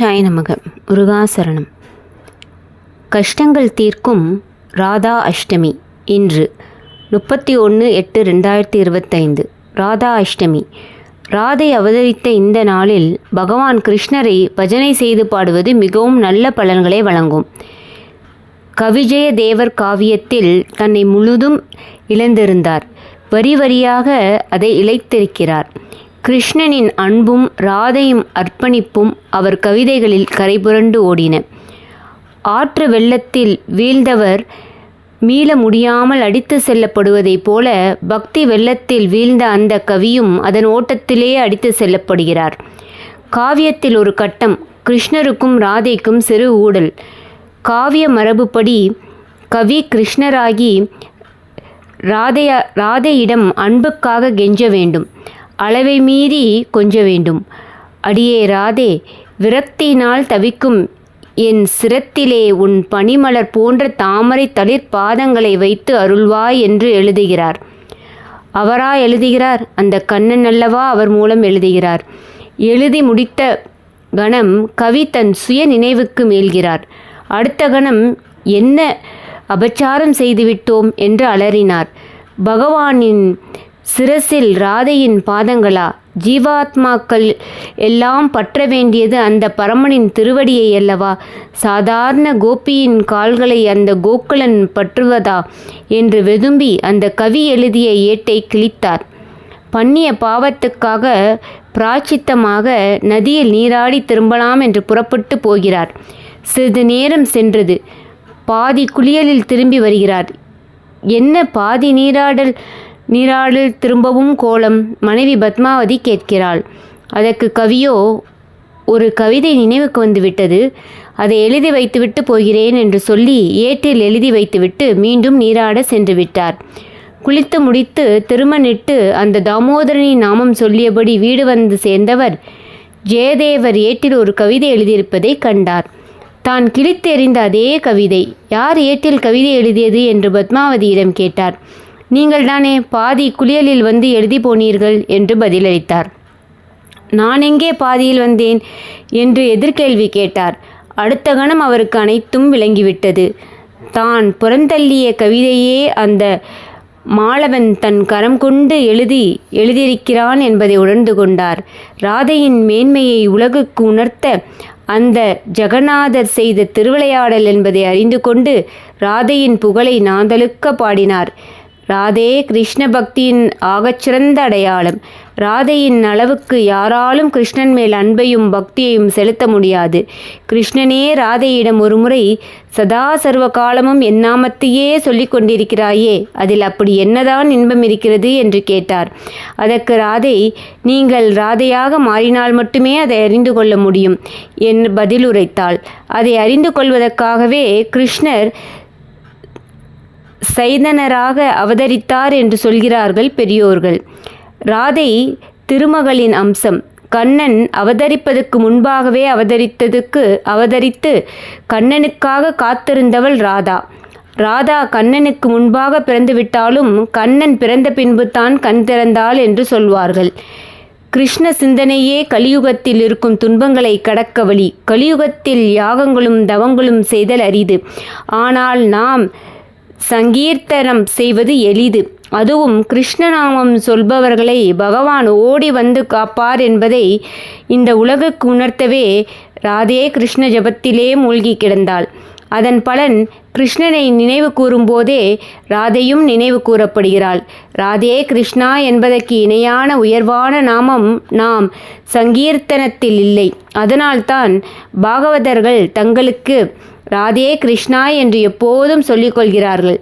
சாய் நமக முருகாசரணம். கஷ்டங்கள் தீர்க்கும் ராதா அஷ்டமி இன்று முப்பத்தி ஒன்று எட்டு ரெண்டாயிரத்தி இருபத்தைந்து. ராதா அஷ்டமி. ராதை அவதரித்த இந்த நாளில் பகவான் கிருஷ்ணரை பஜனை செய்து பாடுவது மிகவும் நல்ல பலன்களை வழங்கும். கவிஜய தேவர் காவியத்தில் தன்னை முழுதும் இழந்திருந்தார். வரி வரியாக அதை இழைத்திருக்கிறார். கிருஷ்ணனின் அன்பும் ராதையும் அர்ப்பணிப்பும் அவர் கவிதைகளில் கரைபுரண்டு ஓடின. ஆற்று வெள்ளத்தில் வீழ்ந்தவர் மீள முடியாமல் அடித்து செல்லப்படுவதைப் போல பக்தி வெள்ளத்தில் வீழ்ந்த அந்த கவியும் அதன் ஓட்டத்திலேயே அடித்து செல்லப்படுகிறார். காவியத்தில் ஒரு கட்டம் கிருஷ்ணருக்கும் ராதைக்கும் சிறு ஊடல். காவிய மரபுப்படி கவி கிருஷ்ணராகி ராதையா ராதையிடம் அன்புக்காக கெஞ்ச வேண்டும். அளவை மீறி கொஞ்ச வேண்டும். அடியே ராதே விரக்தியினால் தவிக்கும் என் சிரத்திலே உன் பனிமலர் போன்ற தாமரை தளிர் பாதங்களை வைத்து அருள்வாய் என்று எழுதுகிறார். அவரா எழுதுகிறார்? அந்த கண்ணன் அல்லவா அவர் மூலம் எழுதுகிறார். எழுதி முடித்த கணம் கவி தன் சுய நினைவுக்கு மேல்கிறார். அடுத்த கணம் என்ன அபச்சாரம் செய்துவிட்டோம் என்று அலறினார். பகவானின் சிரசில் ராதையின் பாதங்களா? ஜீவாத்மாக்கள் எல்லாம் பற்ற வேண்டியது அந்த பரமனின் திருவடியை அல்லவா? சாதாரண கோபியின் கால்களை அந்த கோகுலன் பற்றுவதா? என்று வெதும்பி அந்த கவி எழுதிய ஏட்டை கிழித்தார். பண்ணிய பாவத்துக்காக பிராச்சித்தமாக நதியில் நீராடி திரும்பலாம் என்று புறப்பட்டு போகிறார். சிறிது நேரம் சென்றது. பாதி குளியலில் திரும்பி வருகிறார். என்ன பாதி நீராடல்? நீராடல் திரும்பவும் கோலம். மனைவி பத்மாவதி கேட்கிறாள். அதற்கு கவியோ ஒரு கவிதை நினைவுக்கு வந்துவிட்டது. அதை எழுதி வைத்துவிட்டு போகிறேன் என்று சொல்லி ஏட்டில் எழுதி வைத்துவிட்டு மீண்டும் நீராட சென்று விட்டார். குளித்து முடித்து திருமணிட்டு அந்த தாமோதரனின் நாமம் சொல்லியபடி வீடு வந்து சேர்ந்தவர் ஜெயதேவர் ஏட்டில் ஒரு கவிதை எழுதியிருப்பதை கண்டார். தான் கிழித்தெறிந்த அதே கவிதை. யார் ஏட்டில் கவிதை எழுதியது? என்று பத்மாவதியிடம் கேட்டார். நீங்கள் தானே பாதி குளியலில் வந்து எழுதி போனீர்கள் என்று பதிலளித்தார். நான் எங்கே பாதியில் வந்தேன்? என்று எதிர்கேள்வி கேட்டார். அடுத்த கணம் அவருக்கு அனைத்தும் விளங்கிவிட்டது. தான் புறந்தள்ளிய கவிதையே அந்த மாளவன் தன் கரம் கொண்டு எழுதி எழுதியிருக்கிறான் என்பதை உணர்ந்து கொண்டார். ராதையின் மேன்மையை உலகுக்கு உணர்த்த அந்த ஜெகநாதர் செய்த திருவிளையாடல் என்பதை அறிந்து கொண்டு ராதையின் புகழை நாந்தழுக்க பாடினார். ராதே கிருஷ்ண பக்தியின் ஆகச்சிறந்த அடையாளம். ராதையின் அளவுக்கு யாராலும் கிருஷ்ணன் மேல் அன்பையும் பக்தியையும் செலுத்த முடியாது. கிருஷ்ணனே ராதையிடம் ஒருமுறை சதா சர்வ காலமும் என் நாமத்தையே சொல்லிக் கொண்டிருக்கிறாயே அதில் அப்படி என்னதான் இன்பம் இருக்கிறது? என்று கேட்டார். அதற்கு ராதை நீங்கள் ராதையாக மாறினால் மட்டுமே அதை அறிந்து கொள்ள முடியும் என்று பதிலுரைத்தாள். அதை அறிந்து கொள்வதற்காகவே கிருஷ்ணர் சைதனராக அவதரித்தார் என்று சொல்கிறார்கள் பெரியோர்கள். ராதை திருமகளின் அம்சம். கண்ணன் அவதரிப்பதற்கு முன்பாகவே அவதரித்ததுக்கு அவதரித்து கண்ணனுக்காக காத்திருந்தவள் ராதா. ராதா கண்ணனுக்கு முன்பாக பிறந்துவிட்டாலும் கண்ணன் பிறந்த பின்பு தான் கண் திறந்தாள் என்று சொல்வார்கள். கிருஷ்ண சிந்தனையே கலியுகத்தில் இருக்கும் துன்பங்களை கடக்க வழி. கலியுகத்தில் யாகங்களும் தவங்களும் செய்தல் அரிது. ஆனால் நாம் சங்கீர்த்தனம் செய்வது எளிது. அதுவும் கிருஷ்ணநாமம் சொல்பவர்களை பகவான் ஓடி வந்து காப்பார் என்பதை இந்த உலகுக்கு உணர்த்தவே ராதே கிருஷ்ண ஜபத்திலே மூழ்கி கிடந்தாள். அதன் பலன் கிருஷ்ணனை நினைவு கூறும்போதே ராதையும் நினைவு கூறப்படுகிறாள். ராதே கிருஷ்ணா என்பதற்கு இணையான உயர்வான நாமம் நாம் சங்கீர்த்தனத்தில் இல்லை. அதனால்தான் பாகவதர்கள் தங்களுக்கு ராதே கிருஷ்ணா என்று எப்போதும் சொல்லிக்கொள்கிறார்கள்.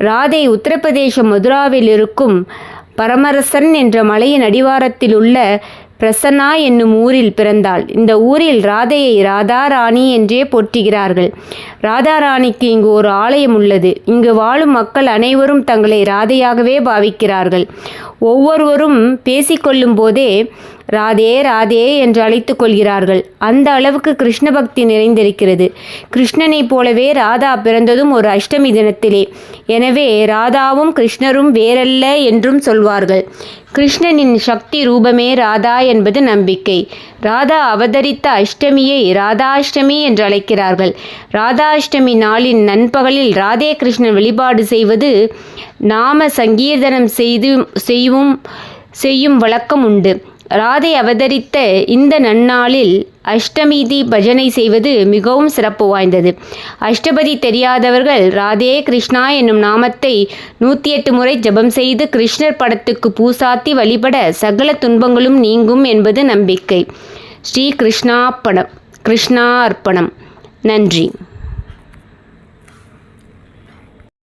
ராதை உத்தரப்பிரதேச மதுராவில் இருக்கும் பரமரசன் என்ற மலையின் அடிவாரத்தில் உள்ள பிரசன்னா என்னும் ஊரில் பிறந்தாள். இந்த ஊரில் ராதையை ராதாராணி என்றே போற்றுகிறார்கள். ராதாராணிக்கு இங்கு ஒரு ஆலயம் உள்ளது. இங்கு வாழும் மக்கள் அனைவரும் தங்களை ராதையாகவே பாவிக்கிறார்கள். ஒவ்வொருவரும் பேசிக்கொள்ளும் போதே ராதே ராதே என்று அழைத்து கொள்கிறார்கள். அந்த அளவுக்கு கிருஷ்ண பக்தி நிறைந்திருக்கிறது. கிருஷ்ணனைப் போலவே ராதா பிறந்ததும் ஒரு அஷ்டமி தினத்திலே. எனவே ராதாவும் கிருஷ்ணரும் வேறல்ல என்றும் சொல்வார்கள். கிருஷ்ணனின் சக்தி ரூபமே ராதா என்பது நம்பிக்கை. ராதா அவதரித்த அஷ்டமியை ராதாஷ்டமி என்று அழைக்கிறார்கள். ராதாஷ்டமி நாளின் நண்பகலில் ராதே கிருஷ்ணன் வழிபாடு செய்வது நாம சங்கீர்த்தனம் செய்து செய்வும் செய்யும் வழக்கம் உண்டு. ராதை அவதரித்த இந்த நன்னாளில் அஷ்டமீதி பஜனை செய்வது மிகவும் சிறப்பு வாய்ந்தது. அஷ்டபதி தெரியாதவர்கள் ராதே கிருஷ்ணா என்னும் நாமத்தை நூற்றி எட்டு முறை ஜெபம் செய்து கிருஷ்ணர் படத்துக்கு பூசாத்தி வழிபட சகல துன்பங்களும் நீங்கும் என்பது நம்பிக்கை. ஸ்ரீ கிருஷ்ணாப்பணம் கிருஷ்ணா அர்ப்பணம் நன்றி.